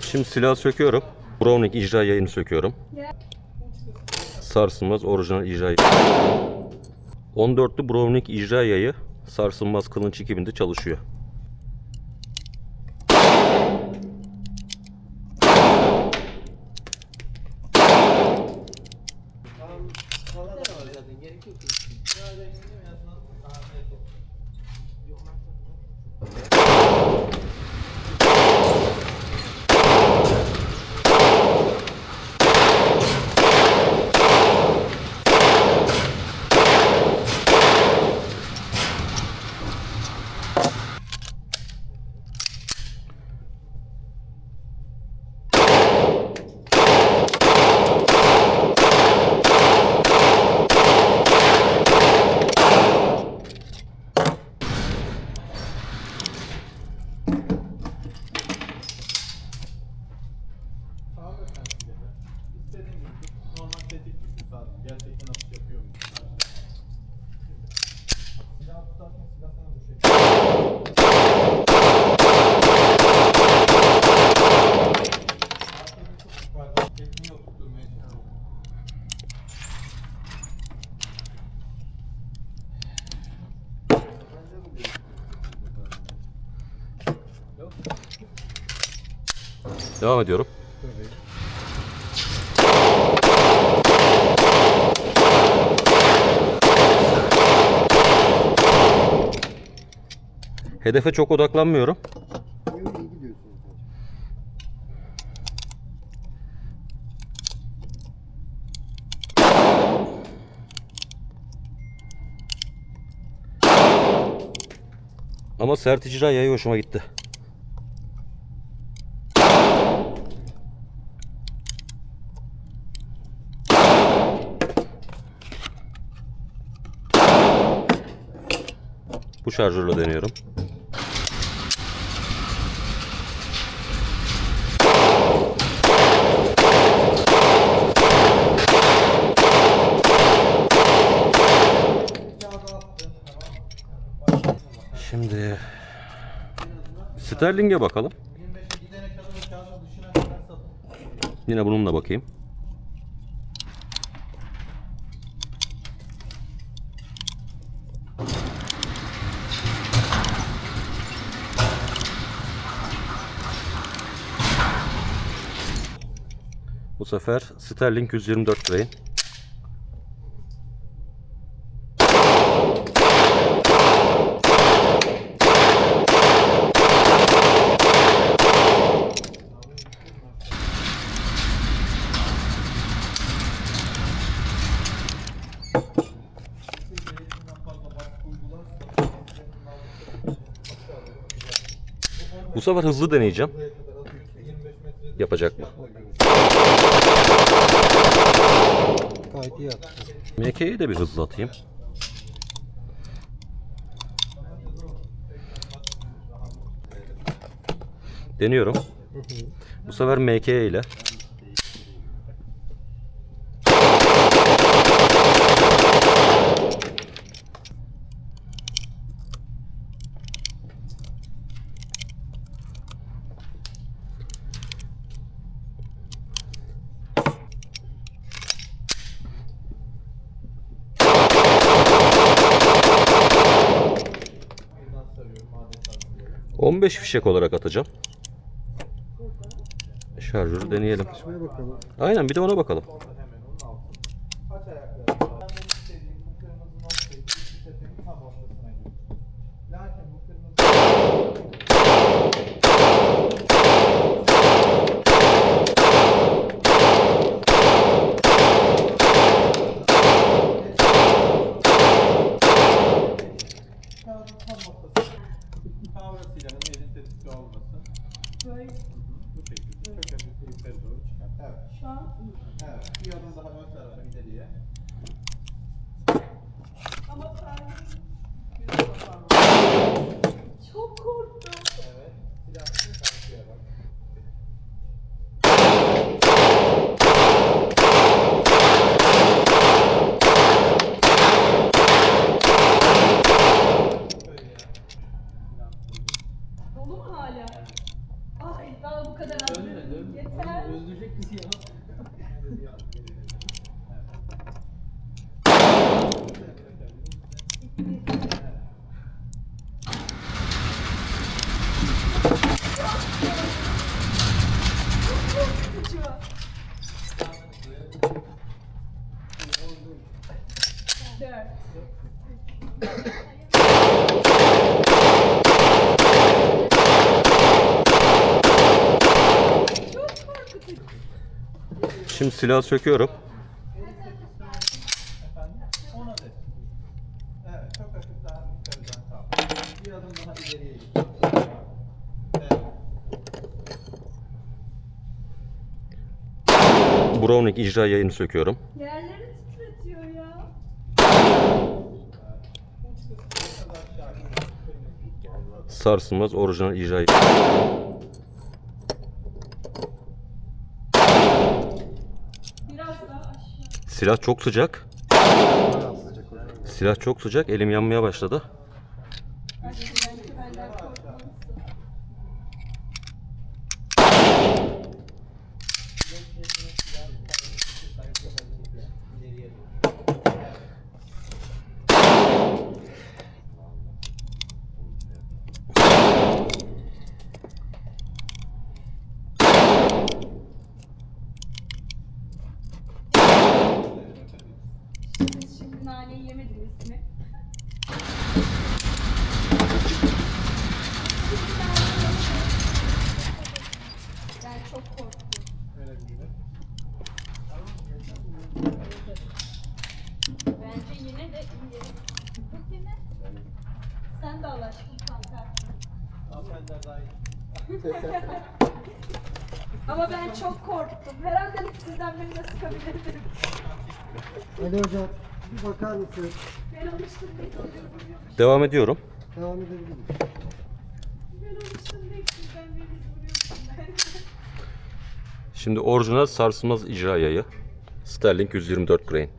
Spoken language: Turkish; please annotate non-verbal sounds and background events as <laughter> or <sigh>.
Şimdi silah söküyorum. Browning icra yayını söküyorum. Sarsılmaz orijinal icra yayı. 14'lü Browning icra yayı sarsılmaz kılınç 2000'de çalışıyor. Devam ediyorum. Hedefe çok odaklanmıyorum. Ama sert icra yayı hoşuma gitti. Şarjörle deniyorum. Şimdi Sterling'e bakalım. 25'e gidene kadar o kağıdın dışına kadar satın. Yine bununla bakayım. Sefer Sterling 124 lirayı. Bu sefer hızlı deneyeceğim. Yapacak mı? Gayet iyi yaptın. MK'yi de bir hızlı atayım. Deniyorum. Bu sefer MK ile. 15 fişek olarak atacağım. Şarjörü deneyelim. Aynen bir de ona bakalım. Evet. Bir adım daha ön tarafa ileriye. Ama ben bir kafam. Çok korktum. Evet. Silahını karşıya bak. Böyle yap. Silah koyuyor. Dolu mu hala? Ay Daha bu kadar az. Yeter. Öldürecek bizi ya. Kaçıyor. Dört. Çok korkutucu. Şimdi silah söküyorum. Efendim? 10 adet. Evet, çok hafif daha yukarıdan kalk. Bir adım daha ileriye git. Evet. Browning icra yayını söküyorum. Yerleri Sarsılmaz orijinal icra yayı. Biraz daha aşağı. Silah çok sıcak. Silah çok sıcak. Elim yanmaya başladı. Şimdi naneyi yemediniz mi? Ben çok korktum. Öyle değil mi? Bence yine de iyi. Sen de al aşkım kanka. Hanımefendiler daha <laughs> iyi. Ama ben çok korktum. Herhalde sizden beni sıkabilirdim. Ali hocam bir bakar mısın? Ben alıştım bekliyorum. Devam ediyorum. Devam. Ben alıştım bekliyorum. Ben. Şimdi orijinal sarsılmaz icra yayı. Sterling 124 grain.